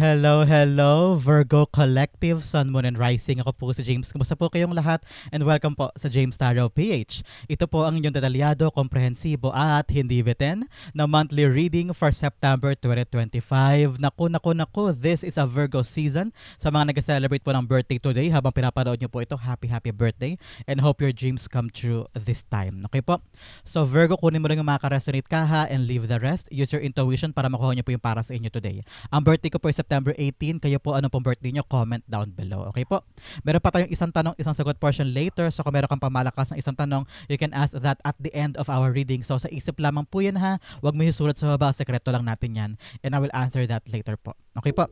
Hello, hello, Virgo Collective, Sun, Moon, and Rising. Ako po si James. Kumusta po kayong lahat? And welcome po sa James Tarot PH. Ito po ang inyong detalyado, komprehensibo at hindi bitin na monthly reading for September 2025. Naku, naku, naku, this is a Virgo season. Sa mga nag-celebrate po ng birthday today, habang pinapanood nyo po ito, happy, happy birthday. And hope your dreams come true this time. Okay po? So Virgo, kunin mo lang yung mga ka-resonate ka ha and leave the rest. Use your intuition para makuha nyo po yung para sa inyo today. Ang birthday ko po ay September 18. Kayo po, ano pong birthday nyo? Comment down below. Okay po? Meron pa tayong isang tanong, isang sagot portion later. So kung meron kang pamalakas ng isang tanong, you can ask that at the end of our reading. So sa isip lamang po yan ha. Huwag mo isulat sa baba. Sekreto lang natin yan. And I will answer that later po. Okay po?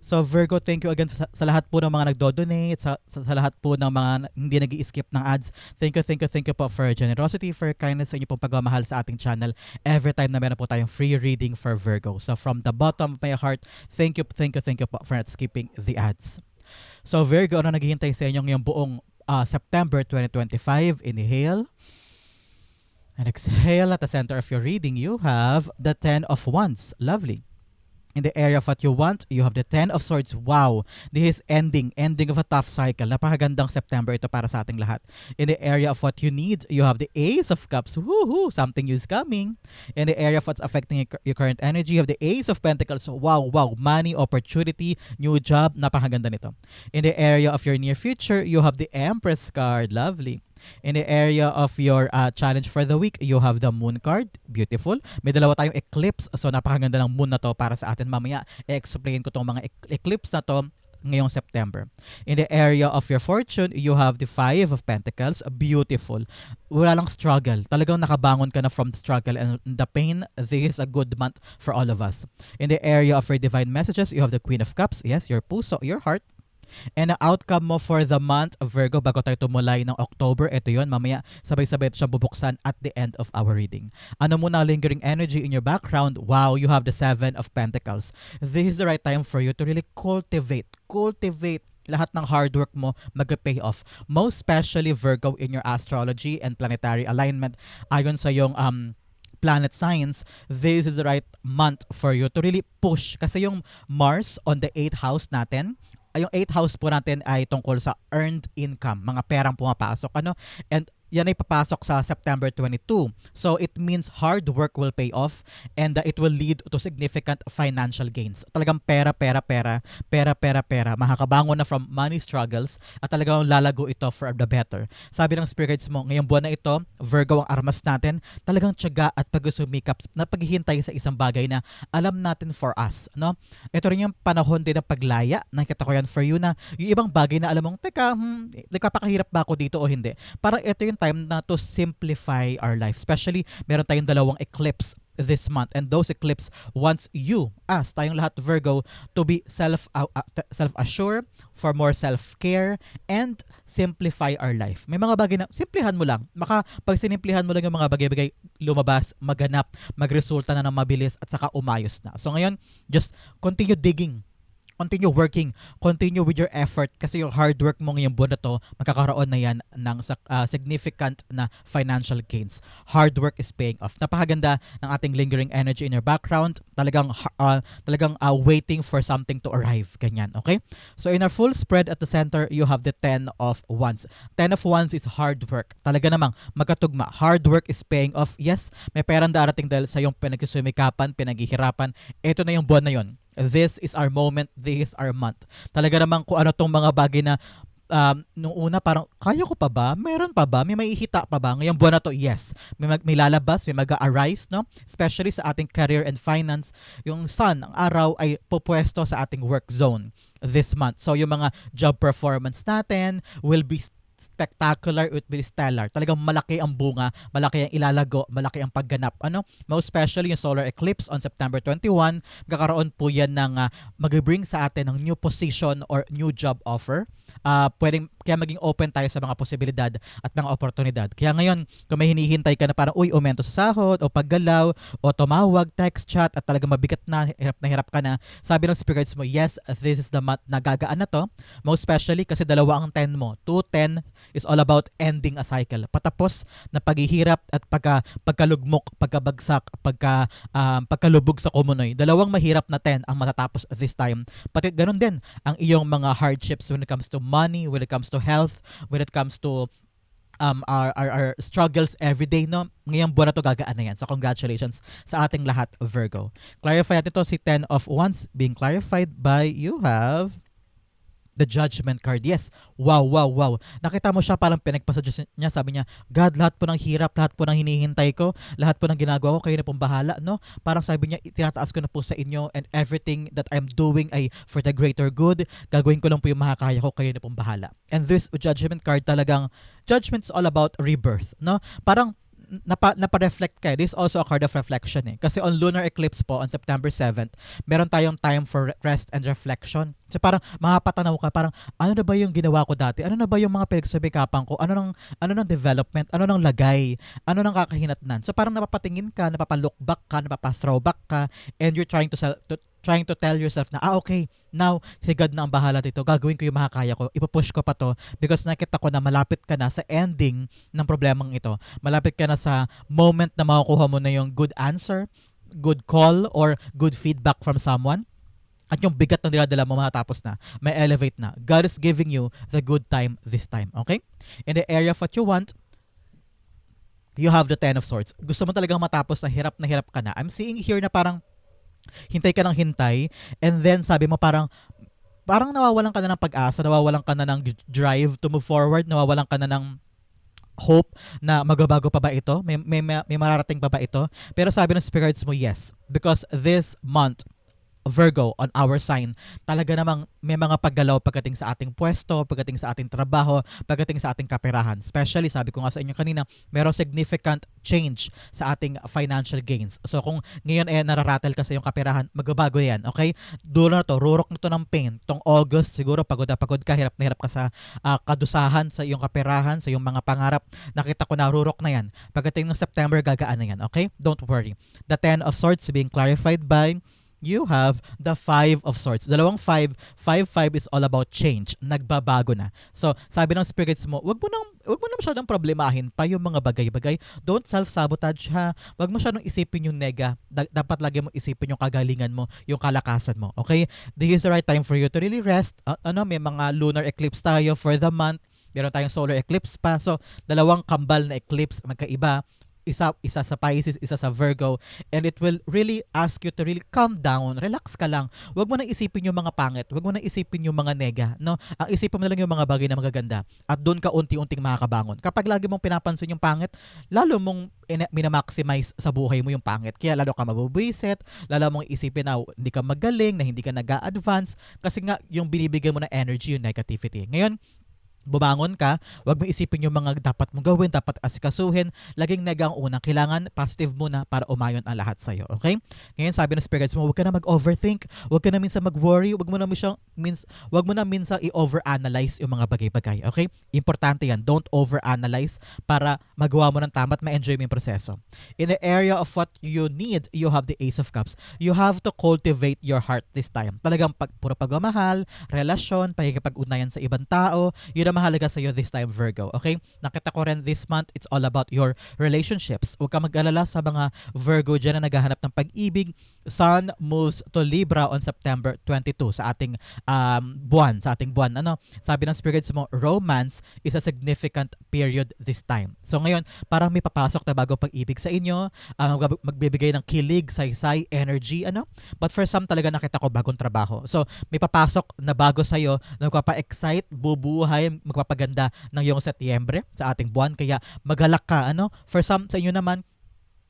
So Virgo, thank you again sa, sa lahat po ng mga nagdo-donate, sa, sa, sa lahat po ng mga hindi nag skip ng ads. Thank you, thank you, thank you po for generosity, for kindness sa inyo pong pagmamahal sa ating channel every time na meron po tayong free reading for Virgo. So from the bottom of my heart, thank you, thank you, thank you po for not skipping the ads. So Virgo, ano naghihintay sa inyo ngayong buong uh, September 2025? Inhale. And exhale at the center of your reading, you have the Ten of Wands. Lovely. In the area of what you want, you have the Ten of Swords. Wow! This is ending, ending of a tough cycle. Napakagandang September ito para sa ating lahat. In the area of what you need, you have the Ace of Cups. Woohoo! Something is coming. In the area of what's affecting your current energy, you have the Ace of Pentacles. Wow, wow! Money, opportunity, new job. Napakaganda nito. In the area of your near future, you have the Empress card. Lovely. In the area of your uh, challenge for the week, you have the moon card. Beautiful. May dalawa tayong eclipse. So napakaganda ng moon na to para sa atin. Mamaya, i-explain ko tong mga ec- eclipse na to ngayong September. In the area of your fortune, you have the Five of Pentacles. Beautiful. Wala lang struggle. Talagang nakabangon ka na from the struggle and the pain. This is a good month for all of us. In the area of your divine messages, you have the Queen of Cups. Yes, your puso, your heart. And ang outcome mo for the month of Virgo bago tayo tumulay ng October, ito yon mamaya sabay-sabay ito siya bubuksan at the end of our reading. Ano muna lingering energy in your background? Wow, you have the Seven of Pentacles. This is the right time for you to really cultivate, cultivate lahat ng hard work mo mag-pay off. Most especially Virgo in your astrology and planetary alignment ayon sa yung um, planet signs, this is the right month for you to really push. Kasi yung Mars on the 8th house natin, yung 8th house po natin ay tungkol sa earned income, mga perang pumapasok ano? And yan ay papasok sa September 22. So it means hard work will pay off and uh, it will lead to significant financial gains. Talagang pera, pera, pera, pera, pera, pera. Makakabangon na from money struggles at talagang lalago ito for the better. Sabi ng spirit guides mo, ngayong buwan na ito, Virgo ang armas natin, talagang tiyaga at pagsusumikap na paghihintay sa isang bagay na alam natin for us. No? Ito rin yung panahon din ng paglaya. Nakita ko yan for you na yung ibang bagay na alam mong, teka, hmm, nagpapakahirap ba ako dito o hindi? Parang ito yung time na to simplify our life. Especially, meron tayong dalawang eclipse this month. And those eclipse wants you as tayong lahat Virgo to be self uh, uh, self assured for more self care and simplify our life. May mga bagay na simplihan mo lang. Maka pag sinimplihan mo lang yung mga bagay-bagay lumabas maganap magresulta na ng mabilis at saka umayos na. So ngayon just continue digging continue working, continue with your effort kasi yung hard work mo ngayong buwan na to, magkakaroon na yan ng uh, significant na financial gains. Hard work is paying off. Napakaganda ng ating lingering energy in your background. Talagang uh, talagang uh, waiting for something to arrive. Ganyan, okay? So in our full spread at the center, you have the 10 of Wands. 10 of Wands is hard work. Talaga namang magkatugma. Hard work is paying off. Yes, may perang darating dahil sa yung pinagsumikapan, pinaghihirapan. Ito na yung buwan na yon This is our moment, this is our month. Talaga naman kung ano tong mga bagay na um, nung una parang kaya ko pa ba? Meron pa ba? May maihita pa ba? Ngayong buwan na to, yes. May, mag, may lalabas, may mag-arise, no? Especially sa ating career and finance. Yung sun, ang araw ay pupwesto sa ating work zone this month. So yung mga job performance natin will be spectacular, it will be stellar. Talagang malaki ang bunga, malaki ang ilalago, malaki ang pagganap. Ano? Most especially yung solar eclipse on September 21, magkakaroon po yan ng uh, mag-bring sa atin ng new position or new job offer. Uh, pwedeng Kaya maging open tayo sa mga posibilidad at mga oportunidad. Kaya ngayon, kung may hinihintay ka na parang, uy, aumento sa sahod, o paggalaw, o tumawag, text, chat, at talaga mabigat na, hirap na hirap ka na, sabi ng spirit guides mo, yes, this is the month na gagaan na to. Most especially kasi dalawa ang 10 mo. 2, 10 is all about ending a cycle. Patapos na paghihirap at pagka, pagkalugmok, pagkabagsak, pagka, um, pagkalubog sa kumunoy. Dalawang mahirap na 10 ang matatapos this time. Pati ganun din ang iyong mga hardships when it comes to money, when it comes to health, when it comes to um, our, our, our struggles every day, no? Ngayong buwan na to gagaan na yan. So, congratulations sa ating lahat, Virgo. Clarify natin to si 10 of Wands being clarified by you have the judgment card. Yes. Wow, wow, wow. Nakita mo siya parang pinagpasa niya. Sabi niya, God, lahat po ng hirap, lahat po ng hinihintay ko, lahat po ng ginagawa ko, kayo na pong bahala, no? Parang sabi niya, tinataas ko na po sa inyo and everything that I'm doing ay for the greater good. Gagawin ko lang po yung makakaya ko, kayo na pong bahala. And this judgment card talagang, judgment's all about rebirth, no? Parang napa, napa-reflect ka. This is also a card of reflection eh. Kasi on lunar eclipse po, on September 7th, meron tayong time for rest and reflection. So parang makapatanaw ka, parang ano na ba yung ginawa ko dati? Ano na ba yung mga pinagsabikapan ko? Ano nang ano nang development? Ano nang lagay? Ano nang kakahinatnan? So parang napapatingin ka, napapa-look back ka, napapa-throwback ka, and you're trying to, sell, to trying to tell yourself na, ah, okay, now, si God na ang bahala dito. Gagawin ko yung makakaya ko. Ipupush ko pa to because nakita ko na malapit ka na sa ending ng problemang ito. Malapit ka na sa moment na makukuha mo na yung good answer, good call, or good feedback from someone at yung bigat na niladala mo matapos na, may elevate na. God is giving you the good time this time, okay? In the area of what you want, you have the Ten of Swords. Gusto mo talagang matapos na hirap na hirap ka na. I'm seeing here na parang hintay ka ng hintay, and then sabi mo parang, parang nawawalan ka na ng pag-asa, nawawalan ka na ng drive to move forward, nawawalan ka na ng hope na magbabago pa ba ito? May, may, may mararating pa ba ito? Pero sabi ng spirits mo, yes. Because this month, Virgo on our sign, talaga namang may mga paggalaw pagdating sa ating pwesto, pagdating sa ating trabaho, pagdating sa ating kaperahan. Especially, sabi ko nga sa inyo kanina, merong significant change sa ating financial gains. So kung ngayon eh nararatel ka sa iyong kaperahan, magbabago yan, okay? Dulo na to, rurok na to ng pain. Tong August, siguro pagod na pagod ka, hirap na hirap ka sa uh, kadusahan, sa iyong kaperahan, sa iyong mga pangarap. Nakita ko na rurok na yan. Pagdating ng September, gagaan na yan, okay? Don't worry. The Ten of Swords being clarified by you have the Five of Swords. Dalawang five, five, five is all about change. Nagbabago na. So, sabi ng spirits mo, wag mo nang wag mo na masyadong problemahin pa yung mga bagay-bagay. Don't self-sabotage ha. Wag mo masyadong isipin yung nega. Da- dapat lagi mo isipin yung kagalingan mo, yung kalakasan mo. Okay? This is the right time for you to really rest. Uh, ano, may mga lunar eclipse tayo for the month. Meron tayong solar eclipse pa. So, dalawang kambal na eclipse magkaiba isa isa sa Pisces, isa sa Virgo and it will really ask you to really calm down, relax ka lang. Huwag mo nang isipin yung mga pangit, huwag mo nang isipin yung mga nega, no? Ang isipin mo lang yung mga bagay na magaganda at doon ka unti-unting makakabangon. Kapag lagi mong pinapansin yung pangit, lalo mong minamaximize sa buhay mo yung pangit. Kaya lalo ka mabubwisit, lalo mong isipin na hindi ka magaling, na hindi ka nag-a-advance kasi nga yung binibigay mo na energy yung negativity. Ngayon, bumangon ka, wag mo isipin yung mga dapat mong gawin, dapat asikasuhin, laging nega ang unang. Kailangan positive muna para umayon ang lahat sa'yo. Okay? Ngayon sabi ng spirits mo, wag ka na mag-overthink, wag ka na minsan mag-worry, wag mo na minsan, mins, wag mo na minsan i-overanalyze yung mga bagay-bagay. Okay? Importante yan. Don't overanalyze para magawa mo ng tama at ma-enjoy mo yung proseso. In the area of what you need, you have the Ace of Cups. You have to cultivate your heart this time. Talagang pag, puro pagmamahal, relasyon, pagkikipag-unayan sa ibang tao, yun mahalaga sa iyo this time, Virgo. Okay? Nakita ko rin this month, it's all about your relationships. Huwag ka mag-alala sa mga Virgo dyan na naghahanap ng pag-ibig. Sun moves to Libra on September 22 sa ating um, buwan, sa ating buwan. Ano? Sabi ng spirits mo, romance is a significant period this time. So ngayon, parang may papasok na bagong pag-ibig sa inyo, uh, magbibigay ng kilig, saysay, energy, ano? But for some talaga nakita ko bagong trabaho. So may papasok na bago sa iyo, nagpapa-excite, bubuhay, magpapaganda ng iyong Setyembre sa ating buwan. Kaya magalak ka, ano? For some sa inyo naman,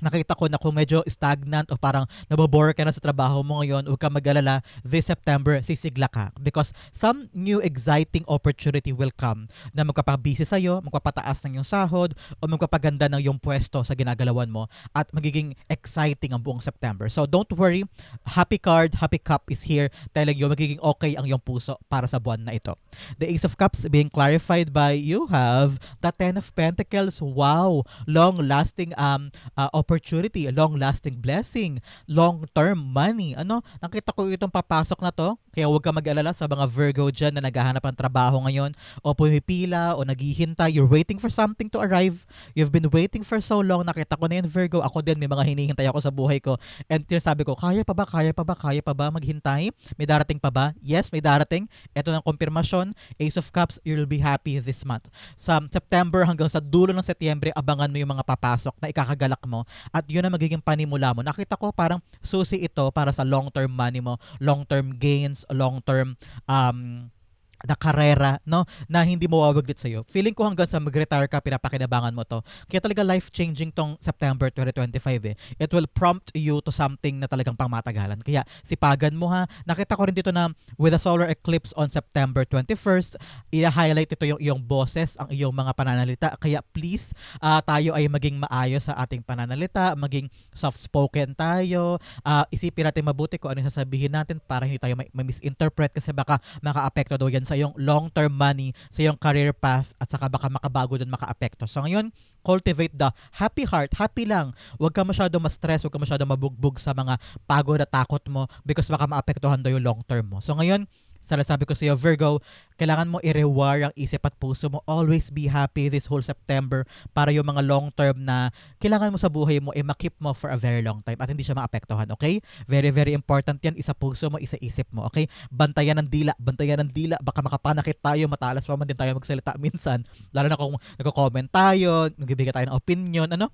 nakita ko na kung medyo stagnant o parang nabobore ka na sa trabaho mo ngayon, huwag ka mag-alala, this September, sisigla ka. Because some new exciting opportunity will come na magpapabisi sa'yo, magpapataas ng iyong sahod, o magpapaganda ng iyong pwesto sa ginagalawan mo at magiging exciting ang buong September. So don't worry, happy card, happy cup is here you magiging okay ang iyong puso para sa buwan na ito. The Ace of Cups being clarified by you have the Ten of Pentacles. Wow! Long-lasting um, uh, opportunity, long-lasting blessing, long-term money. Ano? Nakita ko itong papasok na to. Kaya huwag ka mag-alala sa mga Virgo dyan na naghahanap ng trabaho ngayon o pumipila o naghihintay. You're waiting for something to arrive. You've been waiting for so long. Nakita ko na yun, Virgo. Ako din, may mga hinihintay ako sa buhay ko. And sinasabi ko, kaya pa ba, kaya pa ba, kaya pa ba maghintay? May darating pa ba? Yes, may darating. Ito ng konfirmasyon. Ace of Cups, you'll be happy this month. Sa September hanggang sa dulo ng Setyembre, abangan mo yung mga papasok na ikakagalak mo at yun ang magiging panimula mo. Nakita ko parang susi ito para sa long-term money mo, long-term gains, long-term um, na karera, no? Na hindi mawawaglit sa'yo. Feeling ko hanggang sa mag-retire ka, pinapakinabangan mo to. Kaya talaga life-changing tong September 2025 eh. It will prompt you to something na talagang pangmatagalan. Kaya sipagan mo ha. Nakita ko rin dito na with a solar eclipse on September 21st, i-highlight ito yung iyong boses, ang iyong mga pananalita. Kaya please, ah, tayo ay maging maayos sa ating pananalita, maging soft-spoken tayo, ah, isipin natin mabuti kung ano sasabihin natin para hindi tayo may, misinterpret kasi baka maka-apekto daw yan sa iyong long-term money, sa iyong career path at saka baka makabago doon maka-apekto. So ngayon, cultivate the happy heart, happy lang. Huwag ka masyado ma-stress, huwag ka masyado mabugbog sa mga pagod at takot mo because baka maapektuhan daw yung long-term mo. So ngayon, sa sabi ko sa iyo, Virgo, kailangan mo i-rewire ang isip at puso mo. Always be happy this whole September para yung mga long term na kailangan mo sa buhay mo, eh makip mo for a very long time at hindi siya maapektuhan, okay? Very, very important yan. Isa puso mo, isa isip mo, okay? Bantayan ng dila, bantayan ng dila. Baka makapanakit tayo, matalas pa man din tayo magsalita minsan. Lalo na kung nagko-comment tayo, nagbibigay tayo ng opinion, ano?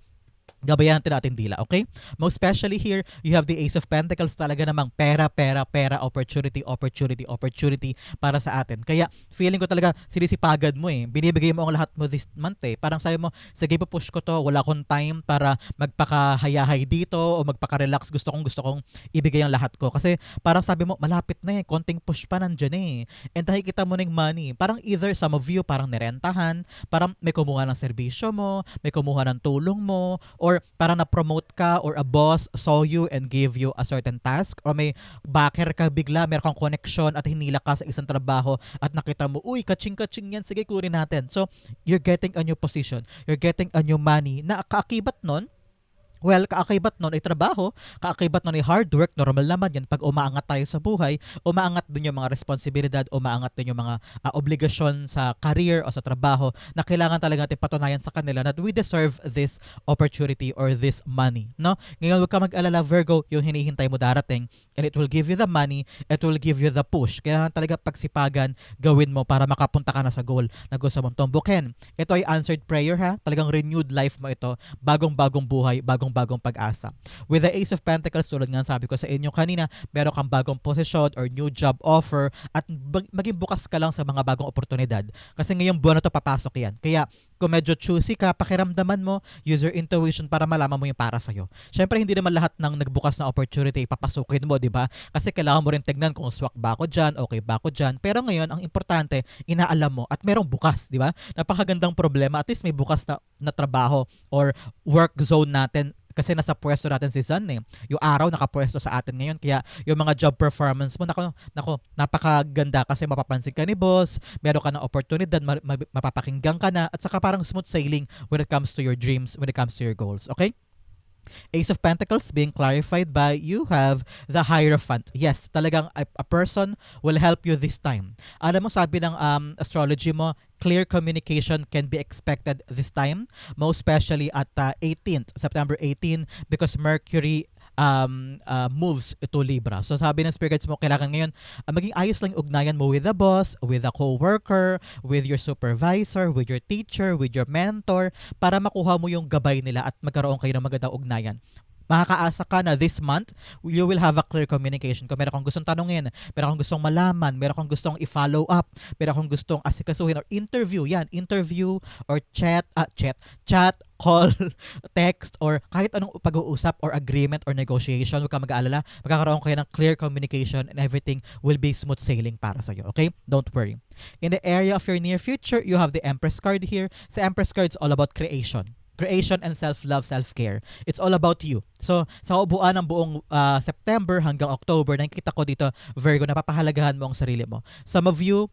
Gabayan natin natin dila, okay? Most especially here, you have the Ace of Pentacles talaga namang pera, pera, pera, opportunity, opportunity, opportunity para sa atin. Kaya feeling ko talaga sinisipagan mo eh. Binibigay mo ang lahat mo this month eh. Parang sabi mo, sige push ko to, wala akong time para magpakahayahay dito o magpaka-relax. Gusto kong gusto kong ibigay ang lahat ko. Kasi parang sabi mo, malapit na eh, konting push pa nandyan eh. And nakikita mo na yung money. Parang either some of you parang nirentahan, parang may kumuha ng serbisyo mo, may kumuha ng tulong mo, or parang na-promote ka or a boss saw you and gave you a certain task? Or may backer ka bigla, meron kang connection at hinila ka sa isang trabaho at nakita mo, uy, kaching-kaching yan, sige kunin natin. So, you're getting a new position, you're getting a new money. Na kaakibat nun, Well, kaakibat nun ay trabaho, kaakibat nun ay hard work, normal naman yan. Pag umaangat tayo sa buhay, umaangat din yung mga responsibilidad, umaangat din yung mga uh, obligasyon sa career o sa trabaho na kailangan talaga natin patunayan sa kanila that we deserve this opportunity or this money. No? Ngayon, huwag ka mag-alala, Virgo, yung hinihintay mo darating and it will give you the money, it will give you the push. Kailangan talaga pagsipagan, gawin mo para makapunta ka na sa goal na gusto mong tumbukin. Ito ay answered prayer ha, talagang renewed life mo ito, bagong-bagong buhay, bagong bagong pag-asa. With the Ace of Pentacles, tulad nga sabi ko sa inyo kanina, meron kang bagong posisyon or new job offer at maging bukas ka lang sa mga bagong oportunidad. Kasi ngayong buwan na to papasok yan. Kaya kung medyo choosy ka, pakiramdaman mo, use your intuition para malaman mo yung para sa'yo. Siyempre, hindi naman lahat ng nagbukas na opportunity papasukin mo, di ba? Kasi kailangan mo rin tignan kung swak ba ako dyan, okay ba ako dyan. Pero ngayon, ang importante, inaalam mo at merong bukas, di ba? Napakagandang problema. At least may bukas na, na trabaho or work zone natin kasi nasa pwesto natin si Sun eh. Yung araw nakapwesto sa atin ngayon kaya yung mga job performance mo nako nako napakaganda kasi mapapansin ka ni boss, meron ka ng oportunidad, mapapakinggan ka na at saka parang smooth sailing when it comes to your dreams, when it comes to your goals, okay? Ace of Pentacles being clarified by you have the Hierophant. Yes, talagang a, a person will help you this time. Alam mo, sabi ng um, astrology mo, clear communication can be expected this time, most especially at uh, 18th, September 18, because Mercury um, uh, moves to Libra. So sabi ng spirits mo, kailangan ngayon uh, maging ayos lang ugnayan mo with the boss, with a co-worker, with your supervisor, with your teacher, with your mentor, para makuha mo yung gabay nila at magkaroon kayo ng magandang ugnayan makakaasa ka na this month, you will have a clear communication. Kung meron kang gustong tanungin, meron kang gustong malaman, meron kang gustong i-follow up, meron kang gustong asikasuhin or interview, yan, interview or chat, uh, chat, chat, call, text, or kahit anong pag-uusap or agreement or negotiation, huwag ka mag-aalala, magkakaroon kayo ng clear communication and everything will be smooth sailing para sa'yo. Okay? Don't worry. In the area of your near future, you have the Empress card here. Sa Empress card, it's all about creation creation and self-love, self-care. It's all about you. So, sa kabuuan ng buong uh, September hanggang October, nakikita ko dito, Virgo, napapahalagahan mo ang sarili mo. Some of you,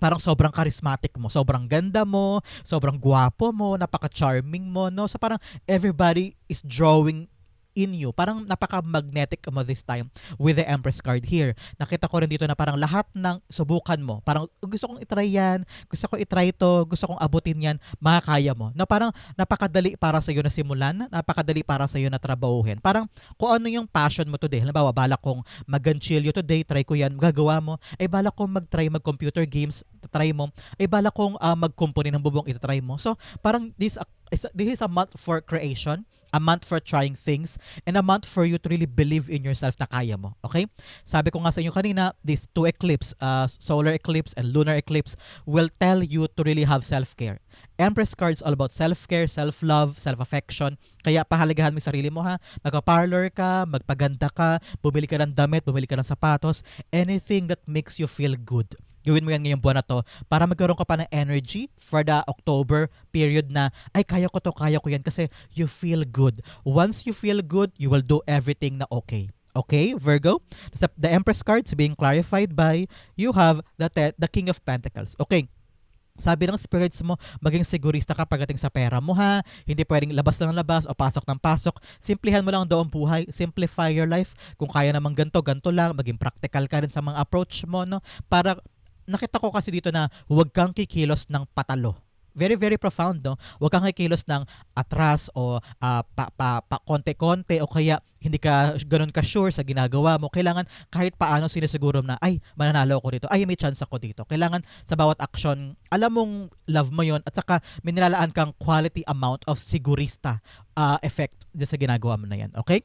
parang sobrang charismatic mo, sobrang ganda mo, sobrang gwapo mo, napaka-charming mo, no? So parang everybody is drawing in you. Parang napaka-magnetic mo this time with the Empress card here. Nakita ko rin dito na parang lahat ng subukan mo, parang gusto kong itry yan, gusto ko itry to, gusto kong abutin yan, makakaya mo. Na parang napakadali para sa iyo na simulan, napakadali para sa iyo na trabahuhin. Parang kung ano yung passion mo today. Halimbawa, balak kong mag-ganchilyo today, try ko yan, gagawa mo. Ay balak kong mag-try mag-computer games, try mo. Ay balak kong uh, mag-company ng bubong, itatry mo. So, parang this, uh, this is a month for creation a month for trying things, and a month for you to really believe in yourself na kaya mo. Okay? Sabi ko nga sa inyo kanina, these two eclipse, uh, solar eclipse and lunar eclipse, will tell you to really have self-care. Empress cards all about self-care, self-love, self-affection. Kaya pahalagahan mo yung sarili mo ha. Magpa-parlor ka, magpaganda ka, bumili ka ng damit, bumili ka ng sapatos, anything that makes you feel good gawin mo yan ngayong buwan na to para magkaroon ka pa ng energy for the October period na ay kaya ko to, kaya ko yan kasi you feel good. Once you feel good, you will do everything na okay. Okay, Virgo? The Empress cards being clarified by you have the, te- the King of Pentacles. Okay, sabi ng spirits mo, maging sigurista ka pagdating sa pera mo ha. Hindi pwedeng labas ng labas o pasok ng pasok. Simplihan mo lang daw ang buhay. Simplify your life. Kung kaya naman ganto, ganto lang. Maging practical ka rin sa mga approach mo, no? Para nakita ko kasi dito na huwag kang kikilos ng patalo. Very, very profound, no? Huwag kang kikilos ng atras o uh, pa, pa, pa, konti-konti o kaya hindi ka ganun ka-sure sa ginagawa mo. Kailangan kahit paano sinisiguro na, ay, mananalo ako dito. Ay, may chance ako dito. Kailangan sa bawat action, alam mong love mo yon at saka may nilalaan kang quality amount of sigurista uh, effect sa ginagawa mo na yan. Okay?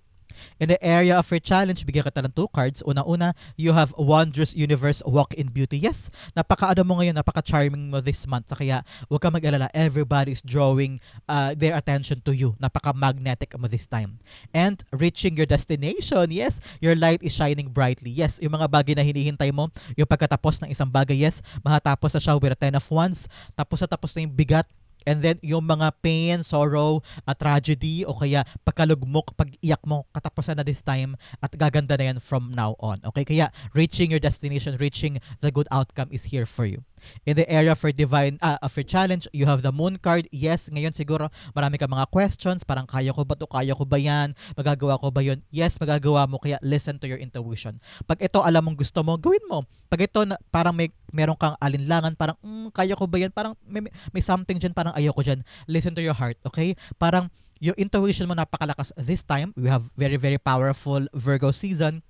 In the area of your challenge, bigyan kita ng two cards. Una-una, you have Wondrous Universe Walk in Beauty. Yes, napaka-ano mo ngayon, napaka-charming mo this month. So kaya, huwag ka mag-alala. Everybody's drawing uh, their attention to you. Napaka-magnetic mo this time. And reaching your destination. Yes, your light is shining brightly. Yes, yung mga bagay na hinihintay mo, yung pagkatapos ng isang bagay, yes, mahatapos na siya with a 10 of wands. Tapos na tapos na yung bigat, And then, yung mga pain, sorrow, a tragedy, o kaya pagkalugmok, pag-iyak mo, katapusan na this time, at gaganda na yan from now on. Okay? Kaya, reaching your destination, reaching the good outcome is here for you. In the area for divine, ah, for challenge, you have the moon card. Yes, ngayon siguro marami ka mga questions, parang kaya ko ba to, kaya ko ba yan, magagawa ko ba yun? Yes, magagawa mo, kaya listen to your intuition. Pag ito alam mong gusto mo, gawin mo. Pag ito na, parang may meron kang alinlangan, parang mm, kaya ko ba yan, parang may, may something dyan, parang ayoko dyan. Listen to your heart, okay? Parang yung intuition mo napakalakas this time. We have very, very powerful Virgo season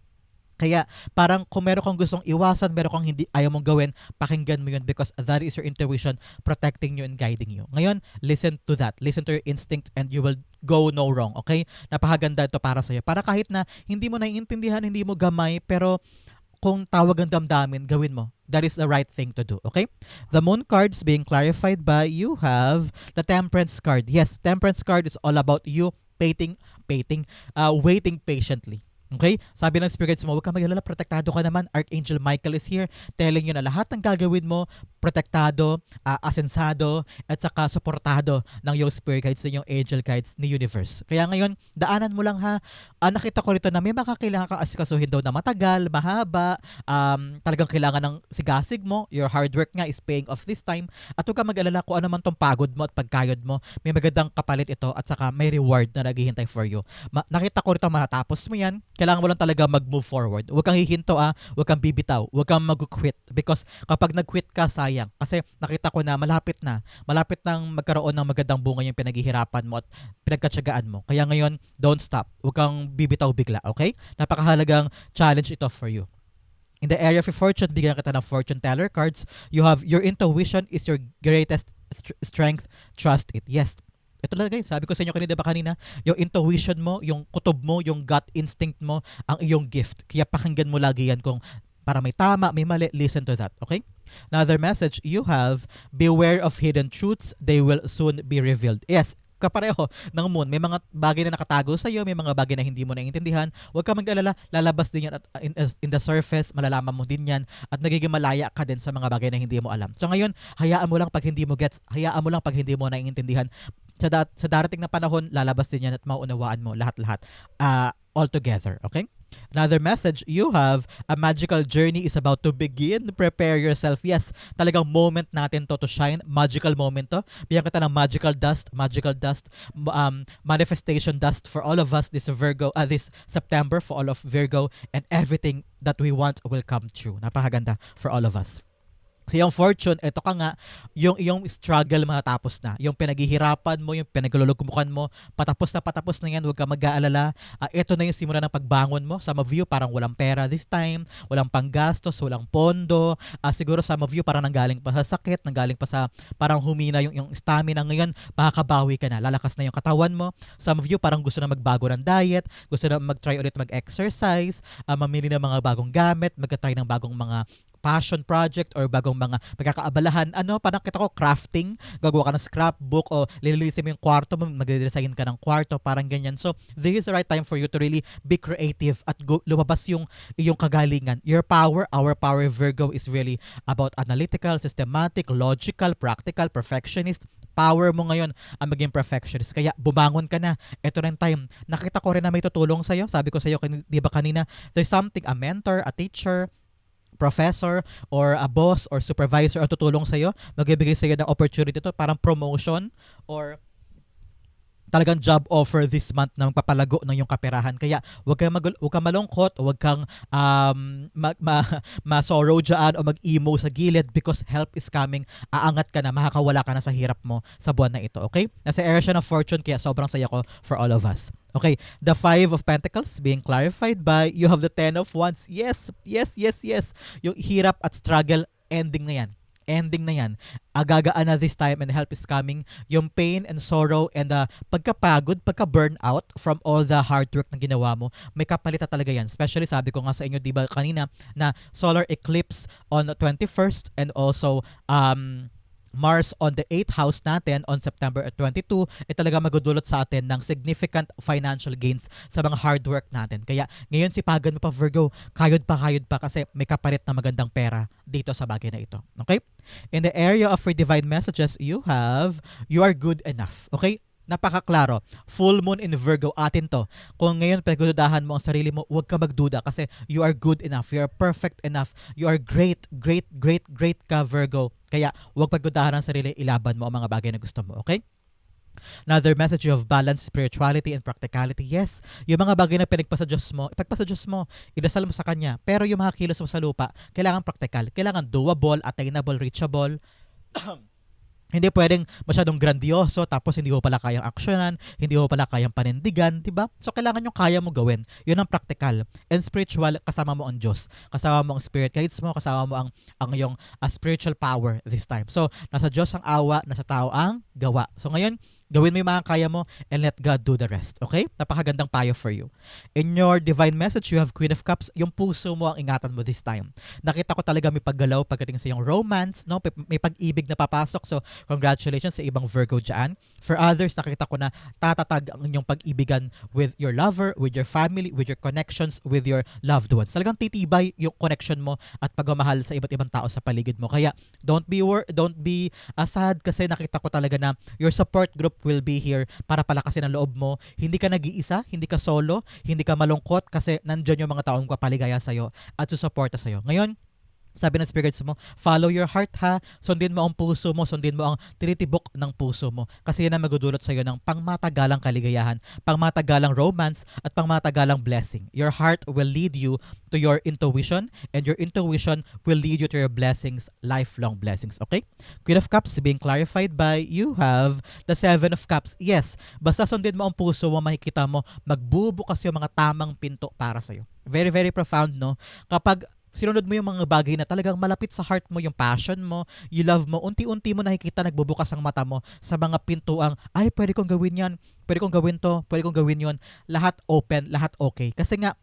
kaya parang kung meron kang gustong iwasan, meron kang hindi ayaw mong gawin, pakinggan mo yun because that is your intuition protecting you and guiding you. Ngayon, listen to that. Listen to your instinct and you will go no wrong. Okay? Napakaganda ito para sa'yo. Para kahit na hindi mo naiintindihan, hindi mo gamay, pero kung tawag ang damdamin, gawin mo. That is the right thing to do. Okay? The moon cards being clarified by you have the temperance card. Yes, temperance card is all about you waiting, waiting, uh, waiting patiently. Okay? Sabi ng spirits mo, huwag kang mag protektado ka naman. Archangel Michael is here telling you na lahat ng gagawin mo, protektado, uh, asensado, at saka suportado ng yung spirit guides, ng yung angel guides ni universe. Kaya ngayon, daanan mo lang ha. Uh, nakita ko rito na may mga kailangan kang asikasuhin daw na matagal, mahaba, um, talagang kailangan ng sigasig mo. Your hard work nga is paying off this time. At huwag kang mag-alala kung ano man tong pagod mo at pagkayod mo. May magandang kapalit ito at saka may reward na naghihintay for you. Ma- nakita ko rito matatapos mo yan kailangan mo lang talaga mag-move forward. Huwag kang hihinto ah, huwag kang bibitaw, huwag kang mag-quit because kapag nag-quit ka sayang kasi nakita ko na malapit na, malapit nang magkaroon ng magandang bunga yung pinaghihirapan mo at pinagkatsagaan mo. Kaya ngayon, don't stop. Huwag kang bibitaw bigla, okay? Napakahalagang challenge ito for you. In the area of fortune, bigyan kita ng fortune teller cards. You have your intuition is your greatest strength. Trust it. Yes, ito talaga yun. Sabi ko sa inyo kanina ba kanina, yung intuition mo, yung kutob mo, yung gut instinct mo, ang iyong gift. Kaya pakinggan mo lagi yan kung para may tama, may mali, listen to that. Okay? Another message you have, beware of hidden truths, they will soon be revealed. Yes, kapareho ng moon. May mga bagay na nakatago sa iyo, may mga bagay na hindi mo naiintindihan. Huwag ka mag-alala, lalabas din yan at in, in the surface, malalaman mo din yan at nagiging malaya ka din sa mga bagay na hindi mo alam. So ngayon, hayaan mo lang pag hindi mo gets, hayaan mo lang pag hindi mo naiintindihan sa, da- sa darating na panahon, lalabas din yan at maunawaan mo lahat-lahat uh, all together. Okay? Another message, you have a magical journey is about to begin. Prepare yourself. Yes, talagang moment natin to to shine. Magical moment to. Bigyan kita ng magical dust, magical dust, um, manifestation dust for all of us this Virgo, uh, this September for all of Virgo and everything that we want will come true. Napakaganda for all of us. So yung fortune, ito ka nga, yung iyong struggle matatapos na. Yung pinaghihirapan mo, yung pinaglulugmukan mo, patapos na patapos na yan, huwag ka mag-aalala. Ah, ito na yung simula ng pagbangon mo. Some of you parang walang pera this time, walang panggastos, walang pondo. Ah, siguro some of you parang nanggaling pa sa sakit, nanggaling pa sa parang humina yung, yung stamina ngayon, makakabawi ka na, lalakas na yung katawan mo. Some of you parang gusto na magbago ng diet, gusto na mag-try ulit mag-exercise, ah, mamili ng mga bagong gamit, mag-try ng bagong mga passion project or bagong mga pagkakaabalahan. Ano, parang kita ko crafting, gagawa ka ng scrapbook o lililisin yung kwarto mo, magde-design ka ng kwarto, parang ganyan. So, this is the right time for you to really be creative at go, lumabas yung yung kagalingan. Your power, our power Virgo is really about analytical, systematic, logical, practical, perfectionist, power mo ngayon ang maging perfectionist. Kaya bumangon ka na. Ito na time. Nakita ko rin na may tutulong sa'yo. Sabi ko sa'yo, di ba kanina, there's something, a mentor, a teacher, professor or a boss or supervisor ang tutulong sa'yo, magbibigay sa'yo ng opportunity to, parang promotion or talagang job offer this month na magpapalago ng iyong kaperahan. Kaya huwag kang, mag- huwag kang malungkot, huwag kang um, ma- ma- ma-sorrow dyan o mag-emo sa gilid because help is coming. Aangat ka na, makakawala ka na sa hirap mo sa buwan na ito. Okay? Nasa area siya ng fortune kaya sobrang saya ko for all of us. Okay, the Five of Pentacles being clarified by you have the Ten of Wands. Yes, yes, yes, yes. Yung hirap at struggle, ending na yan ending na yan. Agagaan na this time and help is coming. Yung pain and sorrow and uh, pagkapagod, pagka-burnout from all the hard work na ginawa mo, may kapalita talaga yan. Especially sabi ko nga sa inyo, di ba kanina, na solar eclipse on the 21st and also um, Mars on the 8th house natin on September 22, eh talaga magudulot sa atin ng significant financial gains sa mga hard work natin. Kaya ngayon si Pagan pa Virgo, kayod pa kayod pa kasi may kapalit na magandang pera dito sa bagay na ito. Okay? In the area of your divine messages, you have you are good enough. Okay? Napakaklaro. Full moon in Virgo, atin to. Kung ngayon pagdudahan mo ang sarili mo, huwag ka magduda kasi you are good enough. You are perfect enough. You are great, great, great, great ka Virgo. Kaya huwag pagdudahan ang sarili, ilaban mo ang mga bagay na gusto mo. Okay? Another message have balance, spirituality, and practicality. Yes, yung mga bagay na pinagpasa Diyos mo, ipagpasa Diyos mo, idasal mo sa Kanya. Pero yung mga kilos mo sa lupa, kailangan practical. Kailangan doable, attainable, reachable. hindi pwedeng masyadong grandioso tapos hindi mo pala kayang aksyonan, hindi mo pala kayang panindigan, 'di ba? So kailangan yung kaya mo gawin. 'Yun ang practical. And spiritual kasama mo ang Diyos. Kasama mo ang spirit guides mo, kasama mo ang ang yung uh, spiritual power this time. So nasa Diyos ang awa, nasa tao ang gawa. So ngayon, Gawin mo yung mga kaya mo and let God do the rest. Okay? Napakagandang payo for you. In your divine message, you have Queen of Cups. Yung puso mo ang ingatan mo this time. Nakita ko talaga may paggalaw pagdating sa yung romance, no? May pag-ibig na papasok. So, congratulations sa ibang Virgo dyan. For others, nakita ko na tatatag ang inyong pag-ibigan with your lover, with your family, with your connections, with your loved ones. Talagang titibay yung connection mo at pagmamahal sa iba't ibang tao sa paligid mo. Kaya, don't be wor- don't be uh, sad kasi nakita ko talaga na your support group will be here para palakasin ang loob mo. Hindi ka nag-iisa, hindi ka solo, hindi ka malungkot kasi nandyan yung mga taong kapaligaya sa'yo at susuporta sa'yo. Ngayon, sabi ng spirits mo, follow your heart ha. Sundin mo ang puso mo, sundin mo ang tinitibok ng puso mo. Kasi yan ang magudulot sa iyo ng pangmatagalang kaligayahan, pangmatagalang romance, at pangmatagalang blessing. Your heart will lead you to your intuition, and your intuition will lead you to your blessings, lifelong blessings. Okay? Queen of Cups being clarified by you have the Seven of Cups. Yes, basta sundin mo ang puso mo, makikita mo, magbubukas yung mga tamang pinto para sa'yo. Very, very profound, no? Kapag sinunod mo yung mga bagay na talagang malapit sa heart mo, yung passion mo, you love mo, unti-unti mo nakikita nagbubukas ang mata mo sa mga pintuang, ay, pwede kong gawin yan, pwede kong gawin to, pwede kong gawin yon lahat open, lahat okay. Kasi nga,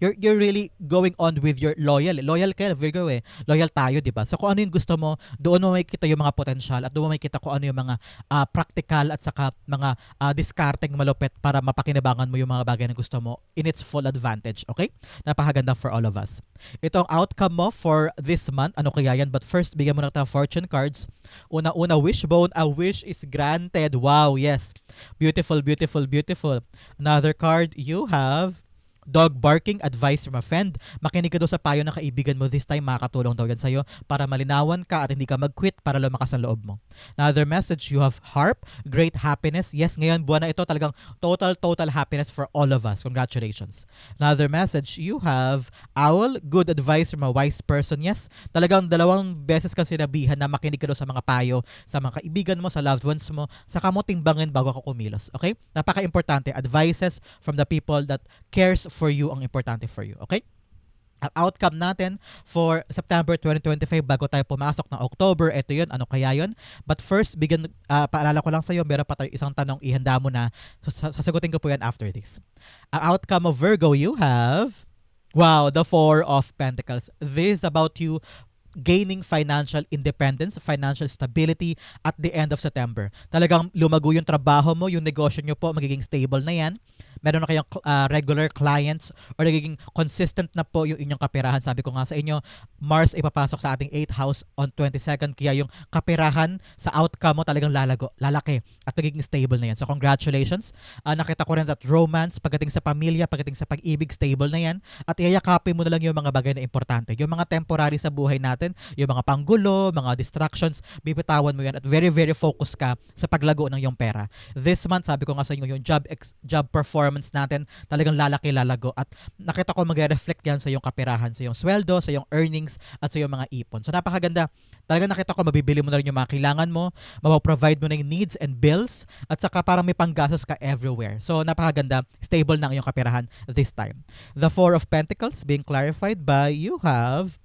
you're you're really going on with your loyal. Loyal ka, Virgo eh. Loyal tayo, 'di ba? So kung ano yung gusto mo, doon mo makikita yung mga potential at doon mo makikita kung ano yung mga uh, practical at saka mga uh, discarding malupit para mapakinabangan mo yung mga bagay na gusto mo in its full advantage, okay? Napakaganda for all of us. Ito ang outcome mo for this month. Ano kaya yan? But first, bigyan mo na tayo fortune cards. Una-una, wishbone. A wish is granted. Wow, yes. Beautiful, beautiful, beautiful. Another card, you have Dog barking, advice from a friend. Makinig ka daw sa payo ng kaibigan mo this time, makakatulong daw yan sa'yo para malinawan ka at hindi ka mag-quit para lumakas ang loob mo. Another message, you have harp, great happiness. Yes, ngayon buwan na ito talagang total, total happiness for all of us. Congratulations. Another message, you have owl, good advice from a wise person. Yes, talagang dalawang beses kang sinabihan na makinig ka daw sa mga payo, sa mga kaibigan mo, sa loved ones mo, saka mo timbangin bago ka kumilos. Okay? Napaka-importante. Advices from the people that cares for you ang importante for you. Okay? Ang outcome natin for September 2025 bago tayo pumasok ng October, ito yun, ano kaya yun? But first, bigyan, ah, paalala ko lang sa'yo, meron pa tayo isang tanong, ihanda mo na. Sas- sasagutin ko po yan after this. Ang outcome of Virgo, you have, wow, the Four of Pentacles. This is about you gaining financial independence, financial stability at the end of September. Talagang lumago yung trabaho mo, yung negosyo nyo po, magiging stable na yan. Meron na kayong uh, regular clients or nagiging consistent na po yung inyong kapirahan. Sabi ko nga sa inyo, Mars ay papasok sa ating 8th house on 22nd. Kaya yung kapirahan sa outcome mo talagang lalago, lalaki at magiging stable na yan. So congratulations. Uh, nakita ko rin that romance, pagdating sa pamilya, pagdating sa pag-ibig, stable na yan. At iyayakapin mo na lang yung mga bagay na importante. Yung mga temporary sa buhay natin, yung mga panggulo, mga distractions, bibitawan mo yan at very, very focus ka sa paglago ng yung pera. This month, sabi ko nga sa inyo, yung job, ex- job performance natin talagang lalaki, lalago. At nakita ko magre-reflect yan sa yung kapirahan, sa yung sweldo, sa yung earnings, at sa yung mga ipon. So napakaganda. Talagang nakita ko, mabibili mo na rin yung mga kailangan mo, mapaprovide mo na yung needs and bills, at saka parang may panggastos ka everywhere. So napakaganda, stable na ang iyong kapirahan this time. The Four of Pentacles being clarified by you have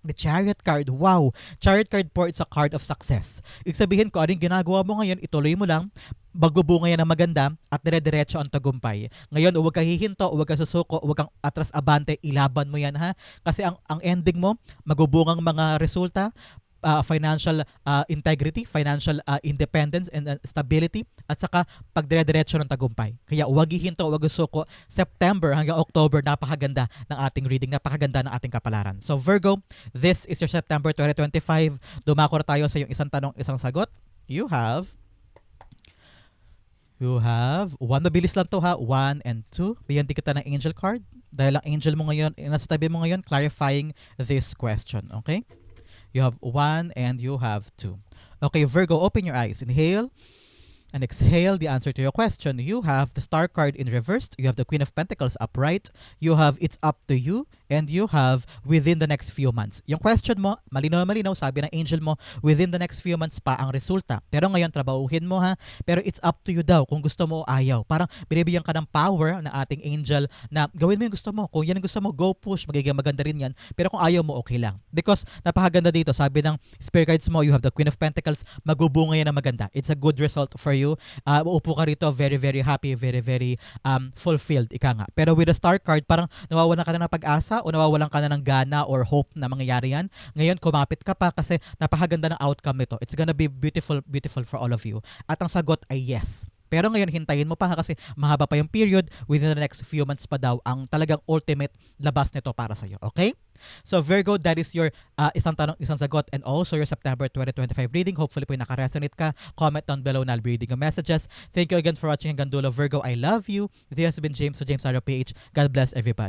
The Chariot card, wow! Chariot card po, it's a card of success. Ibig sabihin ko, anong ginagawa mo ngayon, ituloy mo lang, magbubunga yan ng maganda at dire-diretso ang tagumpay. Ngayon, huwag ka hihinto, huwag ka susuko, huwag kang atras abante, ilaban mo yan ha. Kasi ang, ang ending mo, magbubungang mga resulta, uh, financial uh, integrity, financial uh, independence and uh, stability at saka pagdire-diretso ng tagumpay. Kaya huwag hihinto, huwag suko. September hanggang October, napakaganda ng ating reading, napakaganda ng ating kapalaran. So Virgo, this is your September 2025. Dumako na tayo sa yung isang tanong, isang sagot. You have You have, one mabilis lang to ha, one and two. Bigyan din kita ng angel card. Dahil ang angel mo ngayon, eh, nasa tabi mo ngayon, clarifying this question. Okay? You have one and you have two. Okay, Virgo, open your eyes. Inhale and exhale the answer to your question. You have the star card in reversed. You have the Queen of Pentacles upright. You have it's up to you. And you have within the next few months. Yung question mo, malinaw na malinaw, sabi ng angel mo, within the next few months pa ang resulta. Pero ngayon, trabahuhin mo ha. Pero it's up to you daw kung gusto mo o ayaw. Parang binibigyan ka ng power na ating angel na gawin mo yung gusto mo. Kung yan ang gusto mo, go push. Magiging maganda rin yan. Pero kung ayaw mo, okay lang. Because napakaganda dito. Sabi ng spirit guides mo, you have the Queen of Pentacles. Magubunga yan ng maganda. It's a good result for you. Uh, uupo ka rito very, very happy, very, very um, fulfilled. Ika nga. Pero with the star card, parang nawawalan ka na ng pag-asa o nawawalan ka na ng gana or hope na mangyayari yan. Ngayon, kumapit ka pa kasi napakaganda ng outcome nito. It's gonna be beautiful, beautiful for all of you. At ang sagot ay yes. Pero ngayon, hintayin mo pa kasi mahaba pa yung period. Within the next few months pa daw ang talagang ultimate labas nito para sa'yo. Okay? So Virgo, that is your uh, isang tanong, isang sagot and also your September 2025 reading. Hopefully po naka-resonate ka. Comment down below na I'll be reading your messages. Thank you again for watching hanggang dulo. Virgo, I love you. This has been James, so James Arrow PH. God bless everybody.